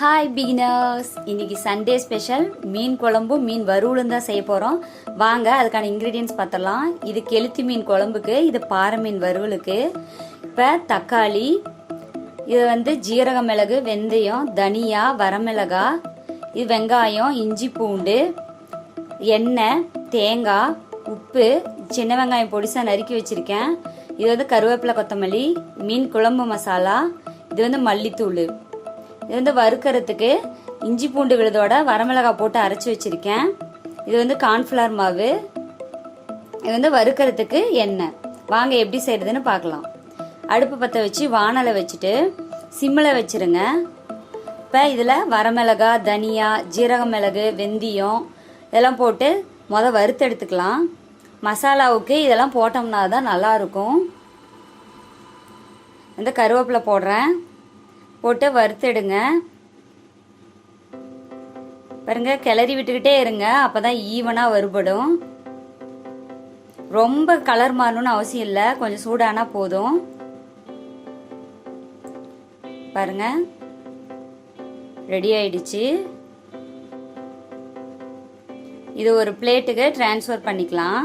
Hi beginners இன்னைக்கு Sunday special மீன் குழம்பும் மீன் வறுவலும் தான் செய்ய போகிறோம் வாங்க அதுக்கான இன்க்ரீடியன்ஸ் பார்த்துடலாம். இது கெளுத்தி மீன் குழம்புக்கு இது பாறை மீன் வறுவலுக்கு. இப்போ தக்காளி இது வந்து ஜீரக மிளகு வெந்தயம் தனியா வரமிளகா இது வெங்காயம் இஞ்சி பூண்டு எண்ணெய் தேங்காய் உப்பு சின்ன வெங்காயம் பொடிசாக நறுக்கி வச்சுருக்கேன். இது வந்து கருவேப்பிலை கொத்தமல்லி மீன் குழம்பு மசாலா இது வந்து மல்லித்தூள். இது வந்து வறுக்கிறதுக்கு இஞ்சி பூண்டு விழுதோட வரமிளகாய் போட்டு அரைச்சி வச்சுருக்கேன். இது வந்து கார்ன்ஃப்ளவர் மாவு. இது வந்து வறுக்கிறதுக்கு எண்ணெய். வாங்க எப்படி செய்கிறதுன்னு பார்க்கலாம். அடுப்பு பற்ற வச்சு வானலை வச்சுட்டு சிம்மில் வச்சுருங்க. இப்போ இதில் வரமிளகா தனியா ஜீரக மிளகு வெந்தயம் இதெல்லாம் போட்டு முத வறுத்து எடுத்துக்கலாம். மசாலாவுக்கு இதெல்லாம் போட்டோம்னா தான் நல்லாயிருக்கும் இந்த கருவேப்பிலை போடுறேன். போட்டு வறுத்துடுங்க. பாருங்க கிளறி விட்டுக்கிட்டே இருங்க. அப்பதான் ஈவனாக வருபடும் ரொம்ப கலர் மாறணும்னு அவசியம் இல்லை. கொஞ்சம் சூடானா போதும். பாருங்க. ரெடி ஆயிடுச்சு. இது ஒரு பிளேட்டுக்கு டிரான்ஸ்ஃபர் பண்ணிக்கலாம்.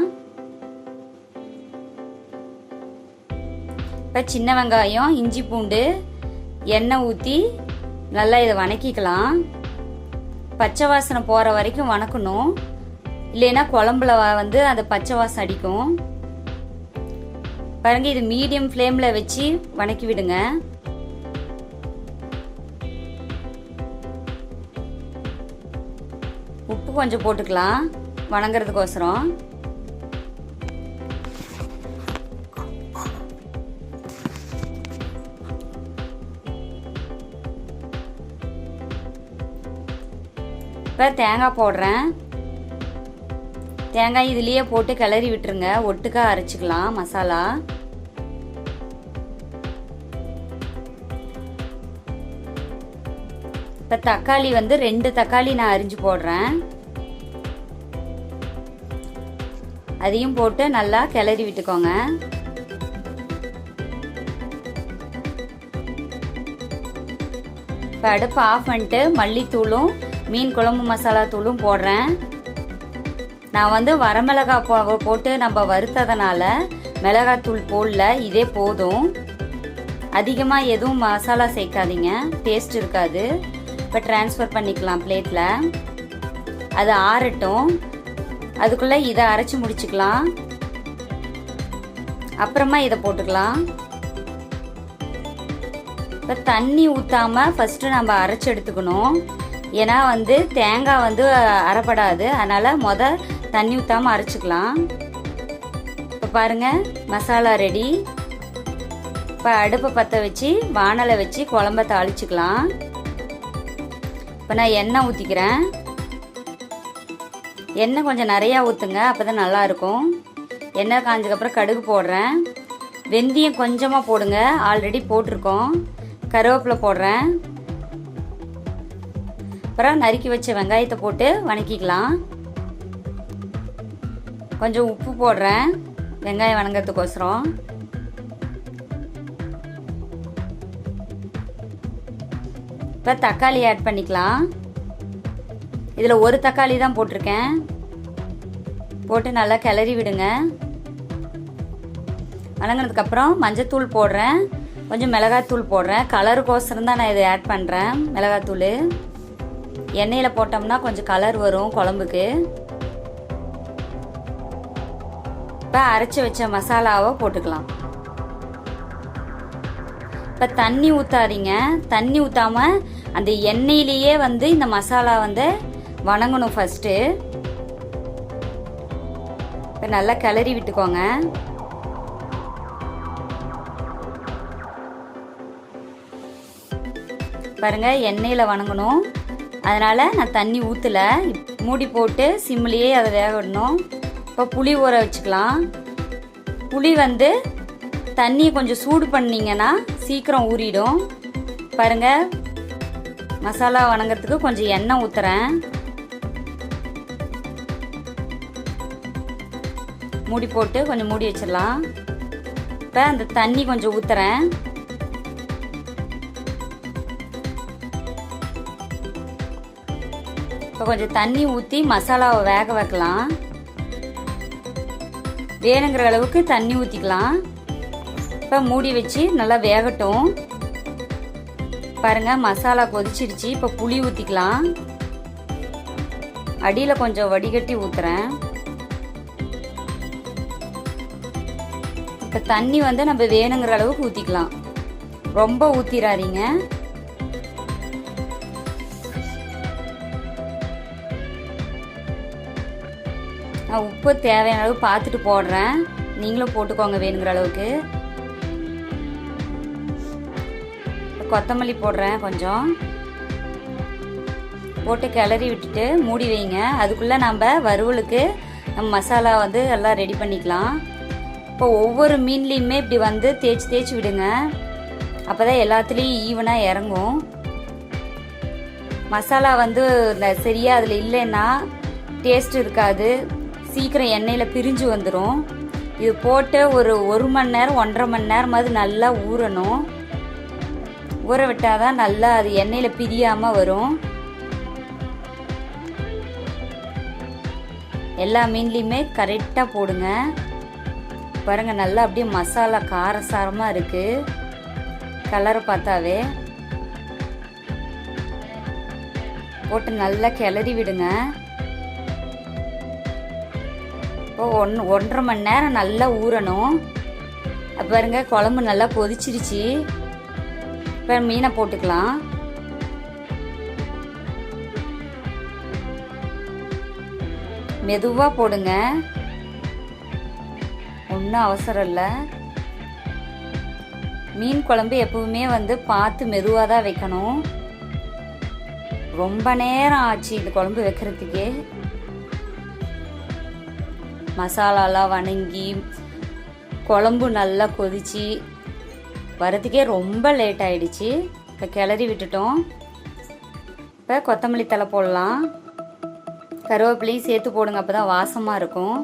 இப்போ சின்ன வெங்காயம் இஞ்சி பூண்டு எண்ணெய் ஊற்றி நல்லா இதை வணக்கிக்கலாம். பச்சை வாசனை போகிற வரைக்கும் வணக்கணும். இல்லைன்னா குழம்புல வந்து அந்த பச்சை வாசம் அடிக்கும். பாருங்க இது மீடியம் ஃப்ளேமில் வச்சு வணக்கி விடுங்க. உப்பு கொஞ்சம் போட்டுக்கலாம். வணங்குறதுக்கோசரம். இப்போ தேங்காய் போடுறேன். தேங்காய் இதுலேயே போட்டு கிளறி விட்டுருங்க. ஒட்டுக்கா அரைச்சிக்கலாம் மசாலா. இப்போ தக்காளி வந்து ரெண்டு தக்காளி நான் அரிஞ்சு போடுறேன். அதையும் போட்டு நல்லா கிளறி விட்டுக்கோங்க. இப்போ அடுப்பு ஆஃப் பண்ணிட்டு மல்லித்தூளும் மீன் குழம்பு மசாலா தூளும் போடுறேன். நான் வந்து வரமிளகா போ போட்டு நம்ம வறுத்ததுனால மிளகாத்தூள் போடல இதே போதும். அதிகமாக எதுவும் மசாலா சேர்க்காதீங்க டேஸ்ட் இருக்காது. இப்போ ட்ரான்ஸ்ஃபர் பண்ணிக்கலாம் பிளேட்டில் அது ஆறட்டும். அதுக்குள்ளே இதை அரைச்சி முடிச்சுக்கலாம். அப்புறமா இதை போட்டுக்கலாம். இப்போ தண்ணி ஊற்றாமல் ஃபஸ்ட்டு நம்ம அரைச்சி எடுத்துக்கணும். ஏன்னா வந்து தேங்காய் வந்து அரைப்படாது அதனால் மொதல் தண்ணி ஊற்றாமல் அரைச்சிக்கலாம். இப்போ பாருங்கள் மசாலா ரெடி இப்போ அடுப்பை பற்ற வச்சு வானலை வச்சு குழம்ப தாளிச்சிக்கலாம். இப்போ நான் எண்ணெய் ஊற்றிக்கிறேன் எண்ணெய் கொஞ்சம் நிறையா ஊற்றுங்க அப்போ தான் நல்லாயிருக்கும் எண்ணெய் காஞ்சதுக்கப்புறம் கடுகு போடுறேன். வெந்தயம் கொஞ்சமாக போடுங்க ஆல்ரெடி போட்டிருக்கோம். கருவேப்பிலை போடுறேன். அப்புறம் நறுக்கி வச்ச வெங்காயத்தை போட்டு வணக்கிக்கலாம். கொஞ்சம் உப்பு போடுறேன். வெங்காயம் வணங்கிறதுக்கோசரம். இப்போ தக்காளி ஆட் பண்ணிக்கலாம். இதில் ஒரு தக்காளி தான் போட்டிருக்கேன். போட்டு நல்லா கிளறி விடுங்க. வணங்கினதுக்கப்புறம் மஞ்சத்தூள் போடுறேன். கொஞ்சம் மிளகாத்தூள் போடுறேன். கலருக்கோசரம் தான் நான் இதை ஆட் பண்ணுறேன் மிளகாத்தூள். எண்ணெயில் போட்டோம்னா கொஞ்சம் கலர் வரும் குழம்புக்கு. இப்போ அரைச்சி வச்ச மசாலாவை போட்டுக்கலாம். இப்போ தண்ணி ஊற்றாதீங்க தண்ணி ஊற்றாம அந்த எண்ணெயிலேயே வந்து இந்த மசாலா வந்து வணங்கணும் ஃபஸ்ட்டு இப்போ நல்லா கிளறி விட்டுக்கோங்க. பாருங்கள் எண்ணெயில் வணங்கணும். அதனால் நான் தண்ணி ஊற்றலை மூடி போட்டு சிம்லேயே அதை வேக விடணும். இப்போ புளி ஊற வச்சுக்கலாம். புளி வந்து தண்ணியை கொஞ்சம் சூடு பண்ணிங்கன்னா சீக்கிரம் ஊறிடும். பாருங்கள் மசாலா வணங்குறதுக்கு கொஞ்சம் எண்ணெய் ஊற்றுறேன் மூடி போட்டு கொஞ்சம் மூடி வச்சிடலாம். இப்போ அந்த தண்ணி கொஞ்சம் ஊற்றுறேன் இப்போ கொஞ்சம் தண்ணி ஊற்றி மசாலாவை வேக வைக்கலாம். வேணுங்கிற அளவுக்கு தண்ணி ஊற்றிக்கலாம் இப்போ மூடி வச்சு நல்லா வேகட்டும். பாருங்கள் மசாலா கொதிச்சிருச்சு. இப்போ புளி ஊற்றிக்கலாம் அடியில் கொஞ்சம் வடிகட்டி ஊற்றுறேன் இப்போ தண்ணி வந்து நம்ம வேணுங்கிற அளவுக்கு ஊற்றிக்கலாம் ரொம்ப ஊற்றிடாதீங்க நான் உப்பு தேவையான அளவு பார்த்துட்டு போடுறேன். நீங்களும் போட்டுக்கோங்க வேணுங்கிற அளவுக்கு. கொத்தமல்லி போடுறேன் கொஞ்சம். போட்டு கிளறி விட்டுட்டு மூடி வைங்க. அதுக்குள்ளே நம்ம வறுவலுக்கு நம்ம மசாலா வந்து எல்லாம் ரெடி பண்ணிக்கலாம். இப்போ ஒவ்வொரு மீன்லேயுமே இப்படி வந்து தேய்ச்சி தேய்ச்சி விடுங்க. அப்போ தான் எல்லாத்துலேயும் ஈவனாக இறங்கும். மசாலா வந்து சரியாக அதில் இல்லைன்னா டேஸ்ட் இருக்காது. சீக்கிரம் எண்ணெயில் பிரிஞ்சு வந்துடும் இது போட்டு ஒரு ஒரு மணி நேரம் ஒன்றரை மணி நேரமாவது நல்லா ஊறணும். ஊற விட்டால் தான் நல்லா அது எண்ணெயில் பிரியாமல் வரும். எல்லா மீன்லேயுமே கரெக்டாக போடுங்க. பாருங்கள் நல்லா அப்படியே மசாலா காரசாரமாக இருக்குது கலரை பார்த்தாவே. போட்டு நல்லா கிளறி விடுங்க. இப்போ ஒன் ஒன்றரை மணி நேரம் நல்லா ஊறணும். பாருங்க குழம்பு நல்லா கொதிச்சிருச்சு. இப்போ மீனை போட்டுக்கலாம். மெதுவாக போடுங்க. ஒன்றும் அவசரம் இல்லை. மீன் குழம்பு எப்பவுமே வந்து பார்த்து மெதுவாக தான் வைக்கணும். ரொம்ப நேரம் ஆச்சு இந்த குழம்பு வைக்கிறதுக்கே. மசாலாலாம் வணங்கி குழம்பு நல்லா கொதிச்சு வரதுக்கே ரொம்ப லேட் ஆயிடுச்சு. இப்போ கிளறி விட்டுட்டோம். இப்போ கொத்தமல்லி தலை போடலாம். கருவேப்பிலையும் சேர்த்து போடுங்க அப்போ தான் வாசமாக இருக்கும்.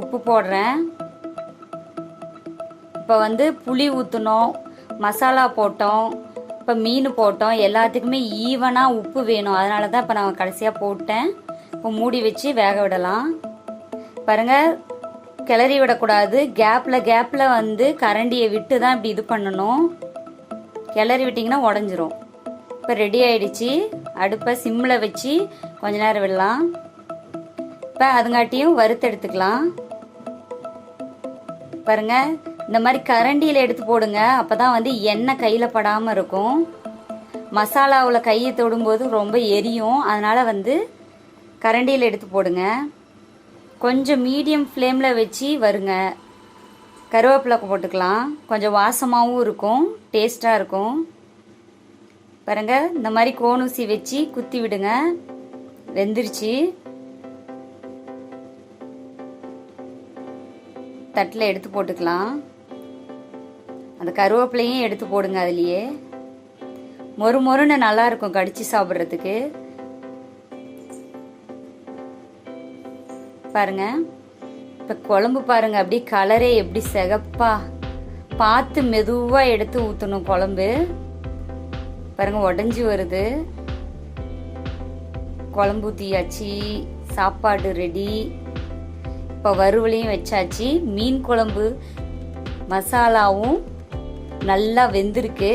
உப்பு போடுறேன். இப்போ வந்து புளி ஊற்றினோம் மசாலா போட்டோம் இப்போ மீன் போட்டோம். எல்லாத்துக்குமே ஈவனாக உப்பு வேணும். அதனால தான் இப்போ நான் கடைசியாக போட்டேன். இப்போ மூடி வச்சு வேக விடலாம். பாருங்க கிளறி விடக்கூடாது. கேப்பில் கேப்பில் வந்து கரண்டியை விட்டு தான் இப்படி இது பண்ணணும். கிளறி விட்டிங்கன்னா உடஞ்சிரும். இப்போ ரெடி ஆயிடுச்சு. அடுப்பை சிம்மில் வச்சு கொஞ்ச நேரம் விடலாம். இப்போ அதுங்காட்டியும் வறுத்து எடுத்துக்கலாம். பாருங்க இந்த மாதிரி கரண்டியில் எடுத்து போடுங்க. அப்போ தான் வந்து எண்ணெய் கையில் படாமல் இருக்கும். மசாலாவில் கையை தொடும்போது ரொம்ப எரியும். அதனால் வந்து கரண்டியில் எடுத்து போடுங்க. கொஞ்சம் மீடியம் ஃப்ளேமில் வச்சு வருங்க. கருவேப்பிலை போட்டுக்கலாம். கொஞ்சம் வாசமாகவும் இருக்கும். டேஸ்ட்டாக இருக்கும். பாருங்க இந்த மாதிரி கோணூசி வச்சு குத்தி விடுங்க. வெந்துருச்சு. தட்டில் எடுத்து போட்டுக்கலாம். அந்த கருவேப்பிலையும் எடுத்து போடுங்க அதுலேயே. மொறு மொறுன்னு நல்லாயிருக்கும் கடித்து கடிச்சு சாப்பிட்றதுக்கு. பாருங்க. இப்போ குழம்பு பாருங்க அப்படியே கலரே எப்படி சிகப்பா. பார்த்து மெதுவாக எடுத்து ஊற்றணும் குழம்பு. பாருங்க உடஞ்சி வருது. குழம்பு ஊற்றியாச்சு சாப்பாடு ரெடி இப்போ வறுவலையும் வச்சாச்சு. மீன் குழம்பு மசாலாவும் நல்லா வெந்திருக்கு.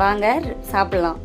வாங்க சாப்பிடலாம்.